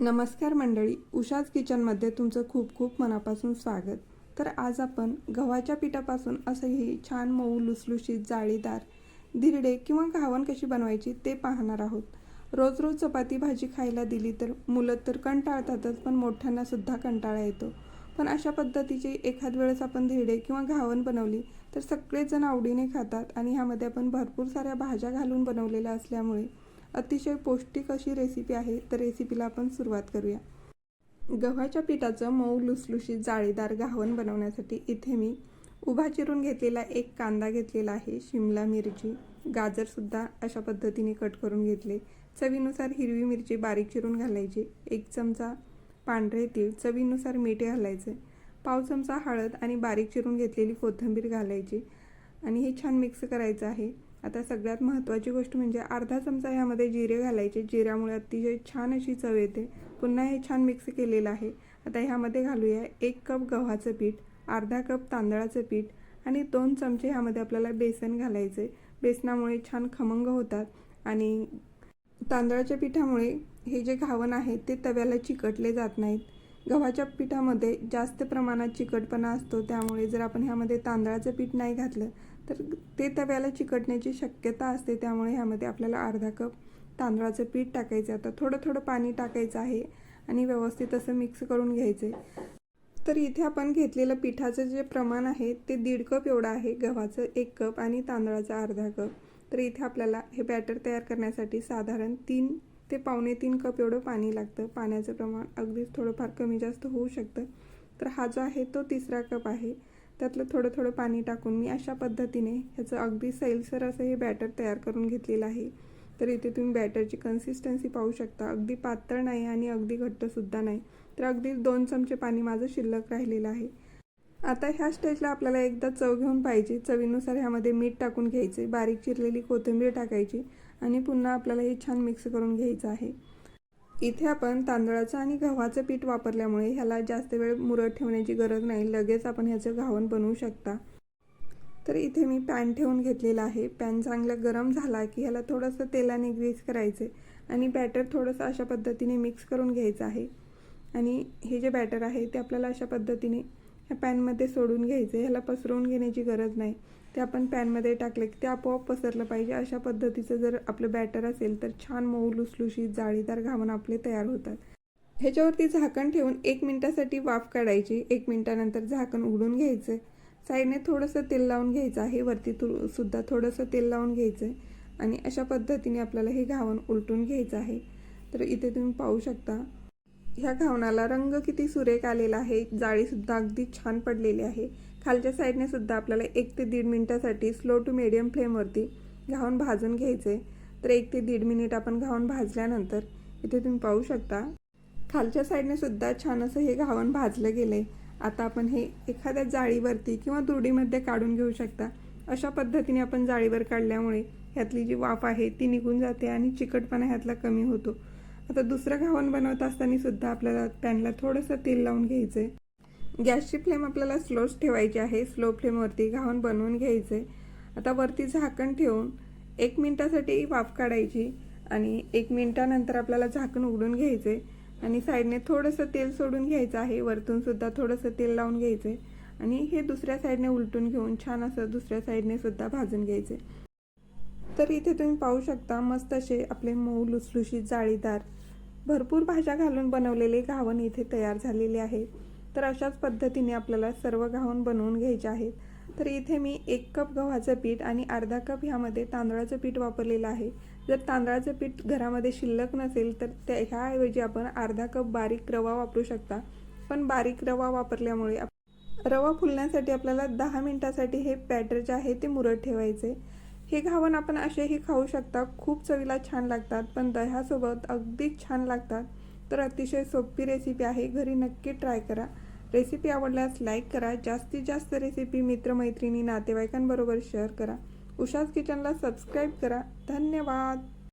नमस्कार मंडळी उषाच किचनमध्ये तुमचं खूप खूप मनापासून स्वागत. तर आज आपण गव्हाच्या पिठापासून असंही छान मऊ लुसलुशीत जाळीदार धिरडे किंवा घावण कशी बनवायची ते पाहणार आहोत. रोज रोज चपाती भाजी खायला दिली तर मुलं तर कंटाळतातच पण मोठ्यांनासुद्धा कंटाळा येतो. पण अशा पद्धतीचे एखाद वेळेस आपण धिरडे किंवा घावण बनवली तर सगळेजण आवडीने खातात आणि ह्यामध्ये आपण भरपूर साऱ्या भाज्या घालून बनवलेल्या असल्यामुळे अतिशय पौष्टिक अशी रेसिपी आहे. तर रेसिपीला आपण सुरुवात करूया. गव्हाच्या पिठाचं मऊ लुसलुशीत जाळीदार घावण बनवण्यासाठी इथे मी उभा चिरून घेतलेला एक कांदा घेतलेला आहे शिमला मिरची. गाजरसुद्धा अशा पद्धतीने कट करून घेतले. चवीनुसार हिरवी मिरची बारीक चिरून घालायची. एक चमचा पांढरे तीळ चवीनुसार मीठ घालायचे. पाव चमचा हळद आणि बारीक चिरून घेतलेली कोथिंबीर घालायची. आणि हे छान मिक्स करायचं आहे. आता सगळ्यात महत्त्वाची गोष्ट म्हणजे अर्धा चमचा ह्यामध्ये जिरे घालायचे. जिऱ्यामुळे अतिशय छान अशी चव येते. पुन्हा हे छान मिक्स केलेलं आहे. आता ह्यामध्ये घालूया एक कप गव्हाचं पीठ अर्धा कप तांदळाचं पीठ आणि दोन चमचे ह्यामध्ये आपल्याला बेसन घालायचे बेसनामुळे छान खमंग होतात आणि तांदळाच्या पिठामुळे हे जे घावण आहे ते तव्याला चिकटले जात नाहीत. गव्हाच्या पिठामध्ये जास्त प्रमाणात चिकटपणा असतो त्यामुळे जर आपण ह्यामध्ये तांदळाचं पीठ नाही घातलं तर ते तव्याला चिकटण्याची शक्यता असते. त्यामुळे ह्यामध्ये आपल्याला अर्धा कप तांदळाचं पीठ टाकायचं आता थोडं थोडं पाणी टाकायचं आहे आणि व्यवस्थित असं मिक्स करून घ्यायचं तर इथे आपण घेतलेलं पिठाचं जे प्रमाण आहे ते दीड कप एवढं आहे. गव्हाचं एक कप आणि तांदळाचा अर्धा कप. तर इथे आपल्याला हे बॅटर तयार करण्यासाठी साधारण तीन ते पावणे तीन कप एवढं पाणी लागतं. पाण्याचं प्रमाण अगदीच थोडंफार कमी जास्त होऊ शकतं. तर हा जो आहे तो तिसरा कप आहे. त्यातलं थोडं थोडं पाणी टाकून मी अशा पद्धतीने ह्याचं अगदी सैलसर असं हे बॅटर तयार करून घेतलेलं आहे. तर इथे तुम्ही बॅटरची कन्सिस्टन्सी पाहू शकता. अगदी पातळ नाही आणि अगदी घट्टसुद्धा नाही. तर अगदी दोन चमचे पाणी माझं शिल्लक राहिलेलं आहे. आता ह्या स्टेजला आपल्याला एकदा चव घेऊन पाहिजे. चवीनुसार ह्यामध्ये मीठ टाकून घ्यायचे. बारीक चिरलेली कोथिंबीर टाकायची आणि पुन्हा आपल्याला हे छान मिक्स करून घ्यायचं आहे. इथे आपण तांदळाचं आणि गव्हाचं पीठ वापरल्यामुळे ह्याला जास्त वेळ मुरत ठेवण्याची गरज नाही. लगेच आपण ह्याचं घावण बनवू शकता. तर इथे मी पॅन ठेवून घेतलेला आहे. पॅन चांगला गरम झाला की ह्याला थोडंसं तेलाने ग्रीस करायचे आणि बॅटर थोडंसं अशा पद्धतीने मिक्स करून घ्यायचं आहे. आणि हे जे बॅटर आहे ते आपल्याला अशा पद्धतीने ह्या पॅनमध्ये सोडून घ्यायचं ह्याला पसरवून घेण्याची गरज नाही. ते आपण पॅनमध्ये टाकले की ते आपोआप पसरलं पाहिजे. अशा पद्धतीचं जर आपलं बॅटर असेल तर छान मऊ लुसलुशीत जाळीदार घावन आपले तयार होतात. ह्याच्यावरती झाकण ठेवून एक मिनटासाठी वाफ काढायची. एक मिनटानंतर झाकण उघडून घ्यायचं साईडने थोडंसं तेल लावून घ्यायचं आहे. वरती थो सुद्धा थोडंसं तेल लावून घ्यायचं आहे. आणि अशा पद्धतीने आपल्याला हे घावण उलटून घ्यायचं आहे. तर इथे तुम्ही पाहू शकता. ह्या घावणाला रंग किती सुरेख आलेला आहे जाळीसुद्धा अगदी छान पडलेली आहे. खालच्या साईडने सुद्धा आपल्याला एक ते दीड मिनटासाठी स्लो टू मिडियम फ्लेमवरती घावून भाजून घ्यायचे. तर एक ते दीड मिनिट आपण घावून भाजल्यानंतर इथे तुम्ही पाहू शकता खालच्या साईडने सुद्धा छान असं हे घावण भाजलं गेलं आता आपण हे एखाद्या जाळीवरती किंवा दुडीमध्ये काढून घेऊ शकता. अशा पद्धतीने आपण जाळीवर काढल्यामुळे ह्यातली जी वाफ आहे ती निघून जाते आणि चिकटपणा ह्यातला कमी होतो. आता दुसरं घावण बनवत असताना सुद्धा आपल्याला पॅनला थोडंसं तेल लावून घ्यायचं आहे गॅसची फ्लेम आपल्याला स्लोच ठेवायची आहे. स्लो फ्लेमवरती घावण बनवून घ्यायचं आहे आता वरती झाकण ठेवून एक मिनटासाठी वाफ काढायची आणि एक मिनटानंतर आपल्याला झाकण उघडून घ्यायचं आहे आणि साईडने थोडंसं तेल सोडून घ्यायचं आहे. वरतून सुद्धा थोडंसं तेल लावून घ्यायचं आहे आणि हे दुसऱ्या साईडने उलटून घेऊन छान असं दुसऱ्या साईडने सुद्धा भाजून घ्यायचे तर इथे तुम्ही पाहू शकता मस्त असे आपले मऊ लुसलुशीत जाळीदार भरपूर भाज्या घालून बनवलेले घावण इथे तयार झालेले आहे. तर अशाच पद्धतीने आपल्याला सर्व घावण बनवून घ्यायचे आहेत. तर इथे मी एक कप गव्हाचं पीठ आणि अर्धा कप ह्यामध्ये तांदळाचं पीठ वापरलेलं आहे. जर तांदळाचं पीठ घरामध्ये शिल्लक नसेल तर त्या ह्याऐवजी आपण अर्धा कप बारीक रवा वापरू शकता. पण बारीक रवा वापरल्यामुळे रवा फुलण्यासाठी आपल्याला दहा मिनटासाठी हे बॅटर जे आहे ते मुरत ठेवायचे. हे घावण आपण असेही खाऊ शकता. खूप चवीला छान लागतात पण दह्यासोबत अगदीच छान लागतात. तर अतिशय सोपी रेसिपी आहे. घरी नक्की ट्राय करा. रेसिपी आवडल्यास लाईक करा. जास्तीत जास्त रेसिपी मित्रमैत्रिणी नातेवाईकांबरोबर शेअर करा. उषाज किचनला सबस्क्राईब करा. धन्यवाद!